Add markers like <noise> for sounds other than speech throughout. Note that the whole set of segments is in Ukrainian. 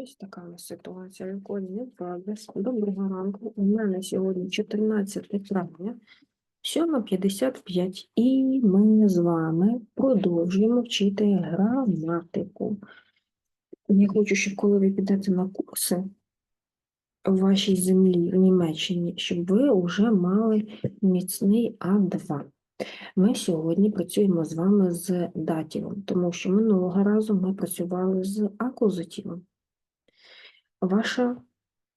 Ось така у нас ситуація. Recording in. Доброго ранку. У мене сьогодні 14 травня, 7.55, і ми з вами продовжуємо вчити граматику. Я хочу, щоб коли ви підете на курси в вашій землі в Німеччині, щоб ви вже мали міцний А2. Ми сьогодні працюємо з вами з датівом, тому що минулого разу ми працювали з акузативом. Ваша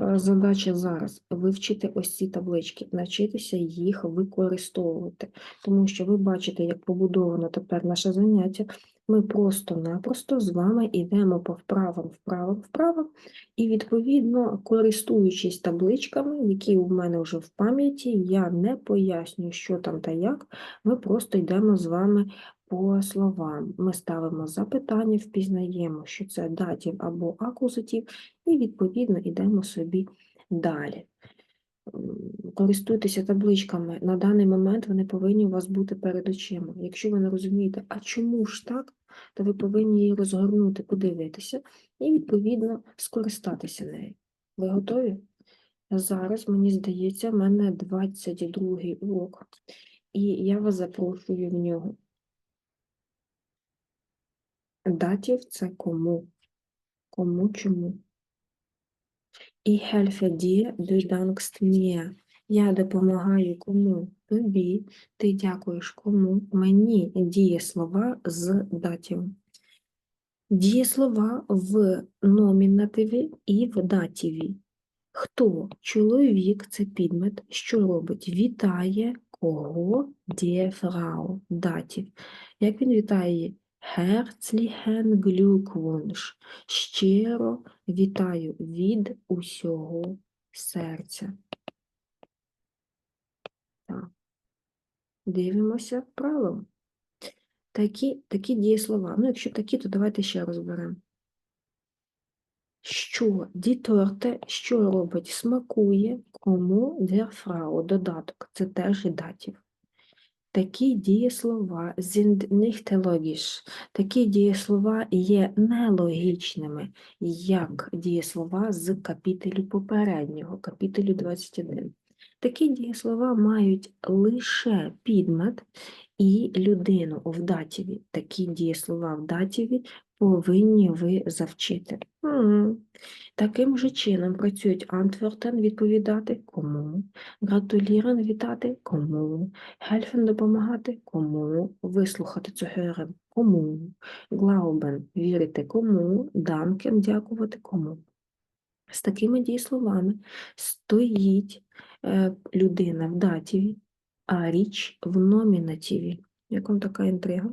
е, задача зараз вивчити ось ці таблички, навчитися їх використовувати, тому що ви бачите, як побудовано тепер наше заняття. Ми просто-напросто з вами йдемо по вправам, вправам, вправам, і, відповідно, користуючись табличками, які у мене вже в пам'яті, я не пояснюю, що там та як, ми просто йдемо з вами по словам. Ми ставимо запитання, впізнаємо, що це датів або акузатив, і, відповідно, йдемо собі далі. Користуйтеся табличками. На даний момент вони повинні у вас бути перед очима. Якщо ви не розумієте, а чому ж так, то ви повинні її розгорнути, подивитися і, відповідно, скористатися нею. Ви готові? Зараз, мені здається, в мене 22 урок, і я вас запрошую в нього. Датів це кому? Кому чому? І helfe dir, du dankst. Я допомагаю кому? Тобі. Ти дякуєш кому? Мені дієслова з датівом. Дієслова в номінативі і в датіві. Хто? Чоловік це підмет. Що робить? Вітає кого? Frau. Датів. Як він вітає? Herzlichen Glückwunsch. Щиро вітаю від усього серця. Так. Дивимося правило. Такі, такі дієслова. Ну, якщо такі, то давайте ще розберемо. Що діторте, що робить? Смакує, кому Frau, додаток. Це теж і датів. Такі дієслова nicht. Такі дієслова є нелогічними, як дієслова з капітелю попереднього, капітелю 21. Такі дієслова мають лише підмет і людину в датіві. Такі дієслова в датіві повинні ви завчити. М. Таким же чином працюють antworten – відповідати кому, gratulieren – вітати кому, helfen – допомагати кому, вислухати zuhören – кому, glauben – вірити кому, danken – дякувати кому. З такими дієсловами стоїть е, людина в датіві, а річ в номінативі. Як вам така інтрига?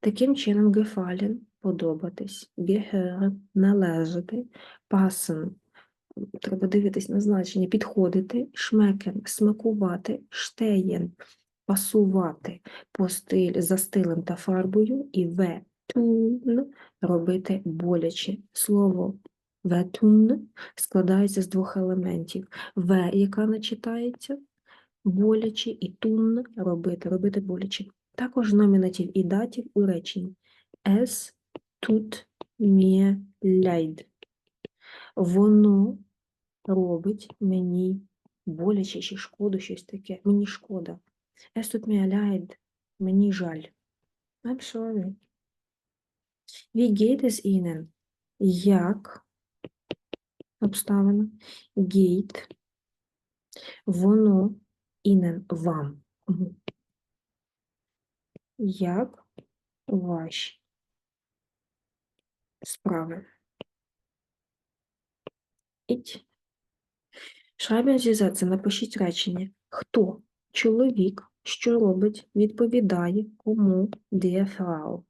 Таким чином, gefallen – подобатись, gehören – належати, passen – треба дивитись на значення, підходити, schmecken – смакувати, stehen – пасувати по стиль, за стилем та фарбою, і wehtun – робити боляче. Слово wehtun складається з двох елементів. В, яка не читається, боляче, і тун – робити, робити боляче. Також номінатив і датів у реченні. Es tut mir leid. Воно робить мені боляче чи шкоду, щось таке. Мені шкода. Es tut mir leid. Мені жаль. I'm sorry. Wie geht es Ihnen? Як обставина? Geht. Воно Ihnen вам. Як ваші справи? Іть. Sie Sätze, напишіть речення. Хто? Чоловік, що робить, відповідає, кому, der Frau.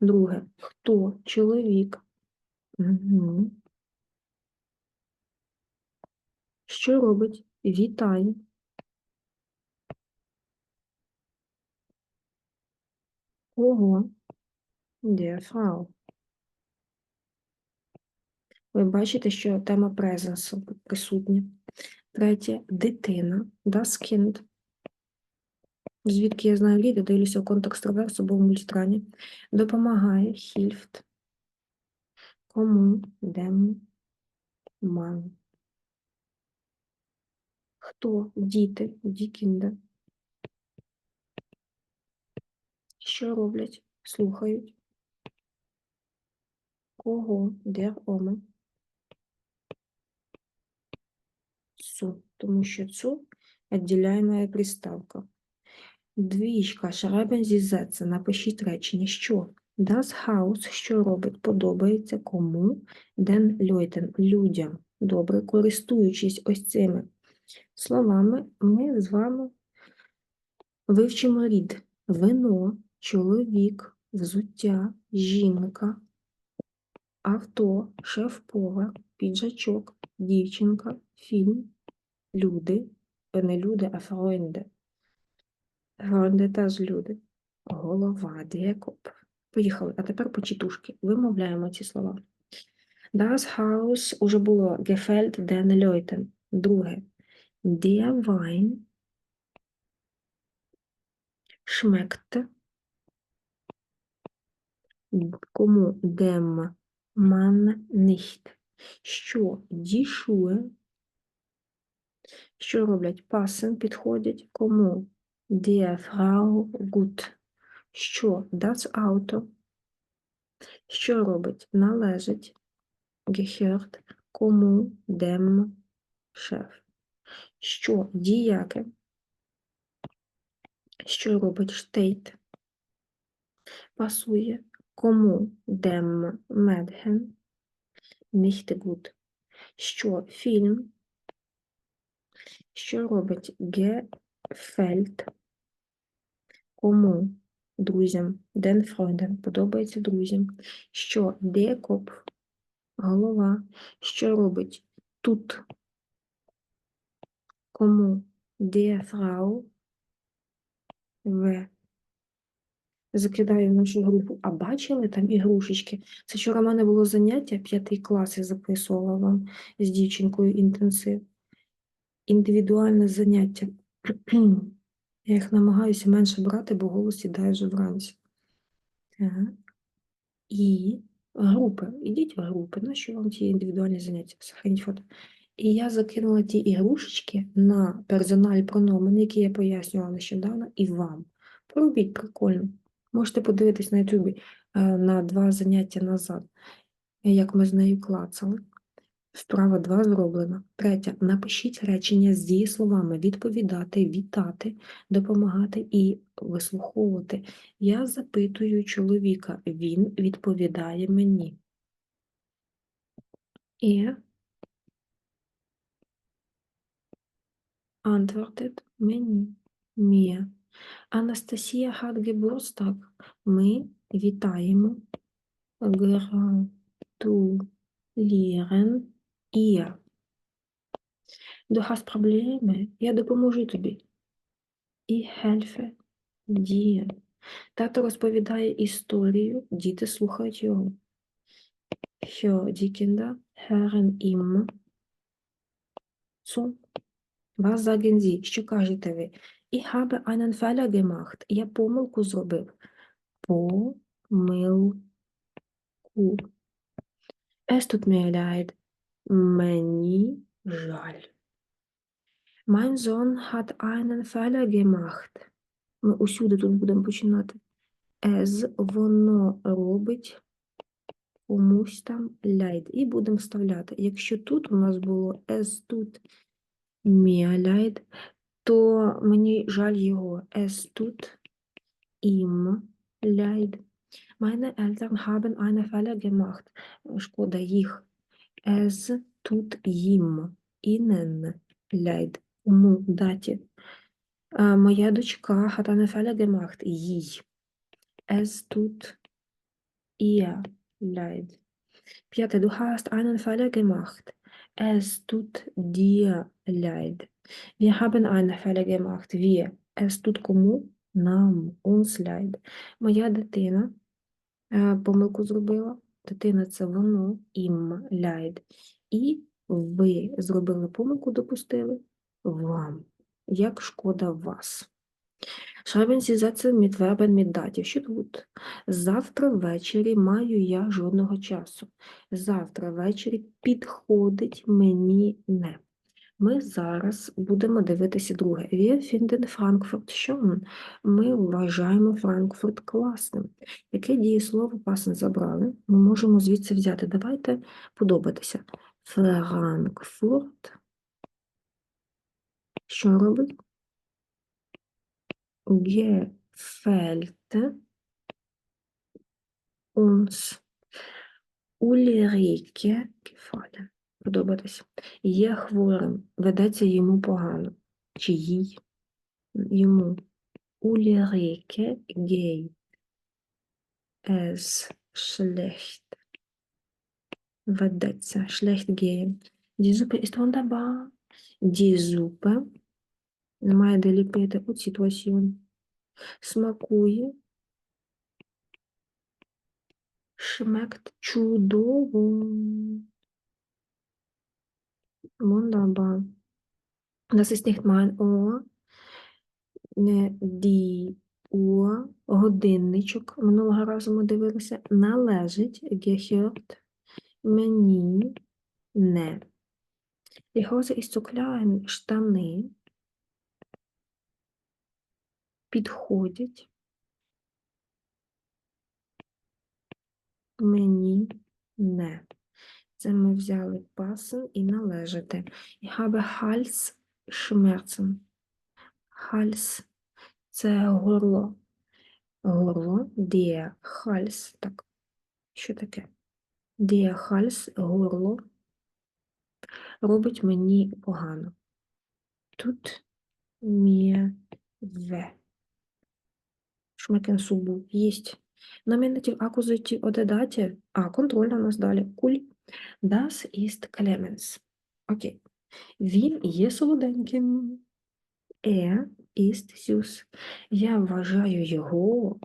Друге. Хто? Чоловік. Угу. Що робить? Вітає. Der Frau. Ви бачите, що тема презенсу присутня. Третє дитина, das Kind. Звідки я знаю ліди, дивлюся в контекст реверсу, бо в мультрані. Допомагає, hilft. Кому? Dem Mann. Хто? Діти, die Kinder. Що роблять? Слухають. Кого? Der Oma. Цу, тому що цу відділяєма приставка. Двічка, Sie Sätze, напишіть речення. Що? Das Haus, що робить? Подобається кому? Den Leuten, людям. Добре, користуючись ось цими словами, ми з вами вивчимо рід. Вино, чоловік, взуття, жінка, авто, шеф-повар, піджачок, дівчинка, фільм, люди, е, не люди, а фройнди. Фройнди теж люди. Голова, декоп. Поїхали. А тепер почітушки. Вимовляємо ці слова. Das Haus уже було gefällt den Leuten. Друге. Der Wein schmeckt кому dem Mann nicht. Що дішує? Що роблять? Пасен підходять. Кому? Der Frau gut. Що? Das Auto. Що робить? Належить. Gehört. Кому? Dem Chef. Що? Діяке. Що робить? Штейт. Пасує. Кому? Dem Mädchen. Nicht. Що? Фільм. Що робить? Gefällt. Кому? Друзям. Den Freunden. Подобається друзям. Що? Kopf. Голова. Що робить? Тут. Кому? Der Frau. В. Закидаю в нашу групу. А бачили там ігрушечки? Це вчора в мене було заняття, п'ятий клас, я записувала з дівчинкою інтенсив. Індивідуальне заняття. <clears throat> Я їх намагаюся менше брати, бо голос сідає вже вранці. Так. І групи. Ідіть в групи. На що вам ті індивідуальні заняття? Сохраніть фото. І я закинула ті ігрушечки на персональ прономен, які я пояснювала нещодавно, і вам. Поробіть прикольно. Можете подивитись на Ютубі е, на два заняття назад, як ми з нею клацали. Справа 2 зроблена. Третя. Напишіть речення з дієсловами відповідати, вітати, допомагати і вислуховувати. Я запитую чоловіка, він відповідає мені. Er antwortet мені. Mir. Анастасія Geburtstag. Ми вітаємо. Gratulieren ihr. Du hast Probleme. Я допоможу тобі. Ich helfe dir. Тато розповідає історію, діти слухають його. Die Kinder hören ihm zu. Was sagen Sie? Що кажете ви? Ich habe einen Fehler gemacht. Я помилку зробив. Помилку. Es tut mir leid. Мені жаль. Mein Sohn hat einen Fehler gemacht. Ми усюди тут будемо починати. Es, воно робить комусь там leid. І будемо вставляти. Якщо тут у нас було es тут mir leid, то мені жаль його. Es tut ihm leid. Meine Eltern haben einen Fehler gemacht. Шкода їх. Es tut ihm, ihnen leid. Кому даті. Моя дочка hat einen Fehler gemacht. Їй. Es tut ihr leid. П'яте. Du hast einen Fehler gemacht. Es tut dir leid. Wir haben einen Fehler gemacht. Wir. Es tut кому? Нам. Uns leid. Моя дитина е, помилку зробила. Дитина це воно, їм leid. І ви зробили помилку, допустили вам. Як шкода вас. Schreiben Sie Sätze mit Verben mit Dativ. Що тут? Завтра ввечері маю я жодного часу. Завтра ввечері підходить мені не. Ми зараз будемо дивитися друге. Wir finden Frankfurt schön. Ми вважаємо Франкфурт класним. Яке дієслово пасне забрали? Ми можемо звідси взяти. Давайте подобатися. Франкфурт. Що робить? Gefällt uns Ulrike gefallen. Подобатись. Є хворим, ведеться йому погано. Чи їй? Йому. Ulrike geht es schlecht. Ведеться. Schlecht gehen. Die Suppe ist wunderbar. Die Suppe. Немає де ліпити у ситуацію. Смакує. Schmeckt чудово. Wunderbar. Das ist nicht mein Ohr. Die Uhr. Годинничок. Минулого разу ми дивилися. Належить. Gehört. Мені. Не. Die Hose ist zu klein. Штани. Підходять. Мені не. Це ми взяли passen і належати. Ich habe Halsschmerzen. Hals – це горло. Горло, der Hals. Так, що таке? Der Hals – горло. Робить мені погано. Тут mir weh. Gut. Єсть. Номінатив акузатив одедаті. А, контрольна у нас далі. Куль. Das ist Clemens. Окей. Він є солоденьким. Er ist süß. Я вважаю його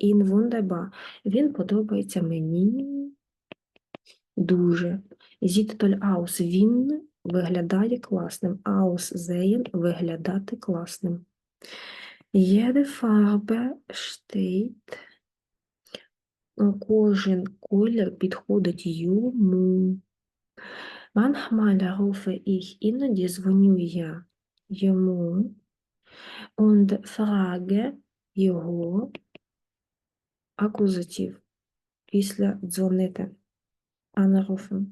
in wunderbar. Він подобається мені дуже. Sieht toll aus. Він виглядає класним. Aussehen – виглядати класним. Jede Farbe steht. Кожен колір підходить йому. Manchmal rufe ich, іноді дзвоню я йому. Und frage його акузатив після дзвонити. Anrufen.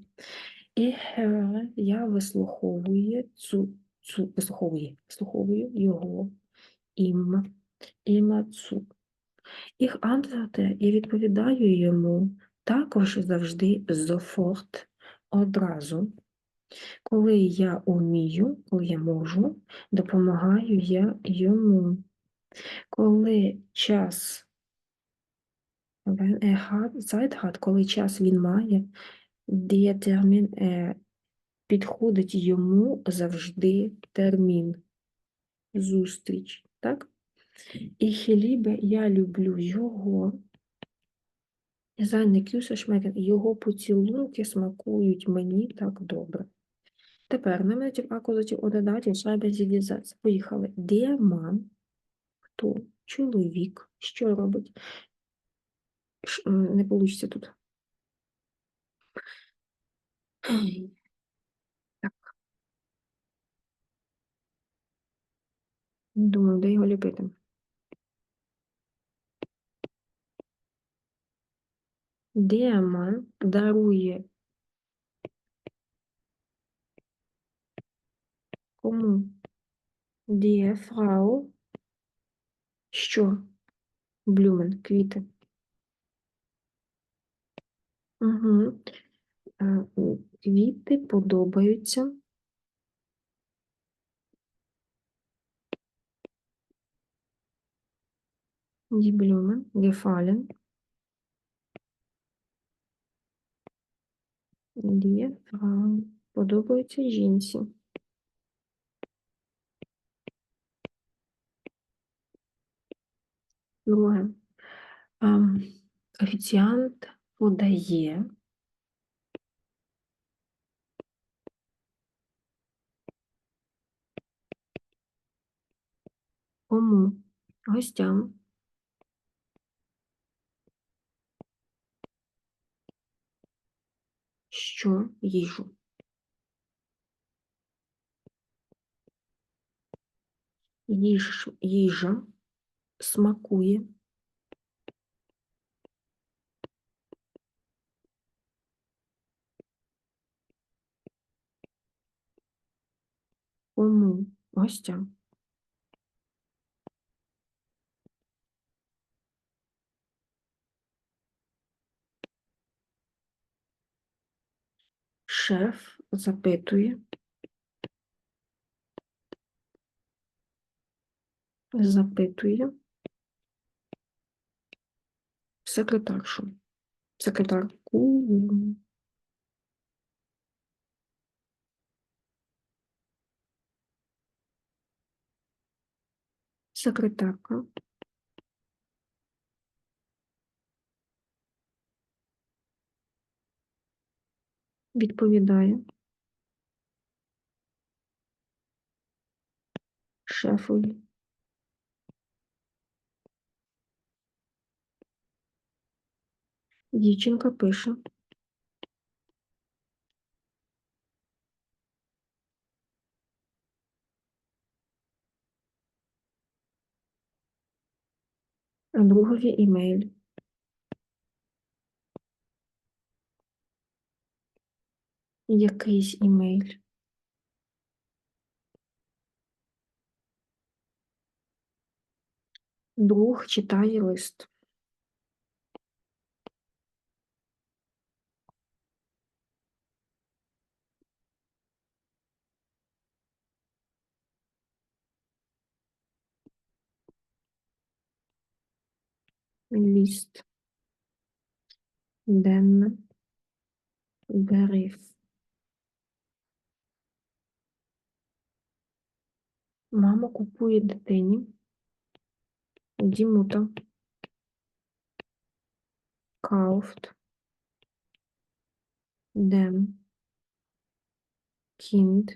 Ich höre, я вислуховую цю, цю вислуховую, вислуховую його immer zu. Їх antworte, я відповідаю йому також завжди sofort, одразу. Коли я умію, коли я можу, допомагаю я йому. Коли час hat, коли час він має, der Termin er, підходить йому завжди термін, зустріч, так? Ich liebe, я люблю його. Küsse його поцілунки смакують мені так добре. Тепер одедаті schreiben Sie die Sätze. Поїхали. Mann, хто? Чоловік. Що робить? Ш- Не вийде тут. Думаю, де його ліпити. Демон дарує кому? Die Frau. Що? Блюмен, квіти. Угу. Квіти подобаються. Die Blumen gefallen. Die Frau. Подобаються жінці. Друге. Ам, Офіціант подає. Кому? Гостям. Що їжу? Їж, їжа смакує кому? Гостям. Шеф запитує. Запитує. Секретаршу. Секретарку. Секретарка. Відповідає. Шефові. Дівчинка пише. Другові імейль. Якийсь імейль. Друг читає лист. Ліст. Денне. Гриф. Мама купує дитині. Дімута. Кауфт. Дем. Кінд.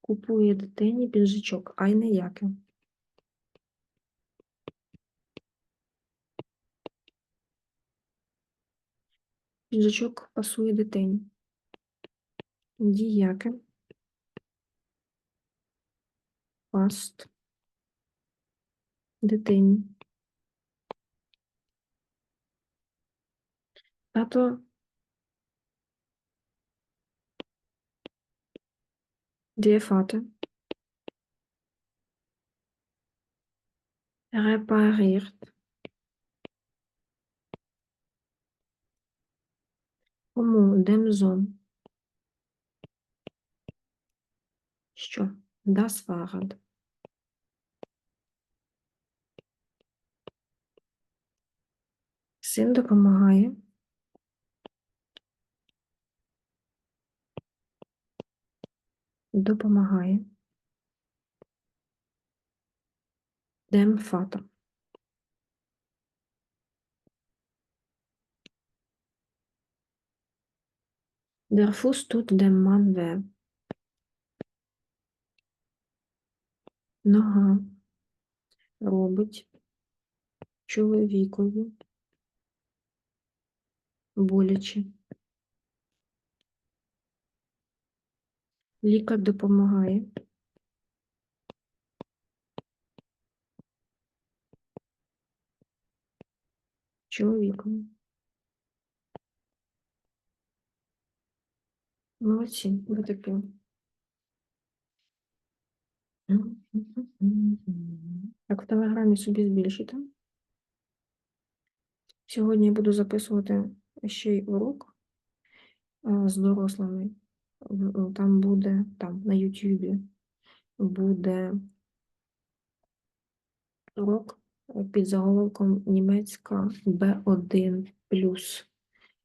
Купує дитині піджачок, а й не яке. Піджачок пасує дитині. Діяке. Паст. Дитині. Тато Vater repariert Кому Демзон? Що? Син допомагає. Допомагає. Tut dem Mann weh. Нога робить чоловікові боляче. Лікар допомагає. Чоловікові. Молодці, ви такі. Так, в телеграмі собі збільшити. Сьогодні я буду записувати ще й урок е, з дорослими. Е, Там буде, там на Ютубі буде урок е, під заголовком німецька Б1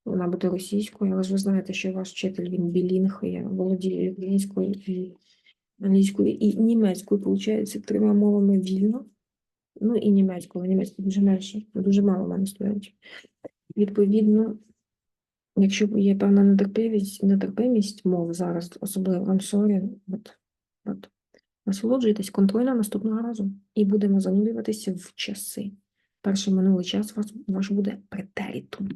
Вона буде російською, але ж ви знаєте, що ваш вчитель він білінг, я володіє українською і англійською і німецькою, виходить, трьома мовами вільно. Ну і німецькою, але німецькою дуже менше, дуже мало в мене студентів. Відповідно, якщо є певна нетерпимість, нетерпимість мов зараз, особливо I'm sorry, от, от. Насолоджуйтесь контрольно наступного разу і будемо занурюватися в часи. Перший минулий час ваш, ваш буде претерітум.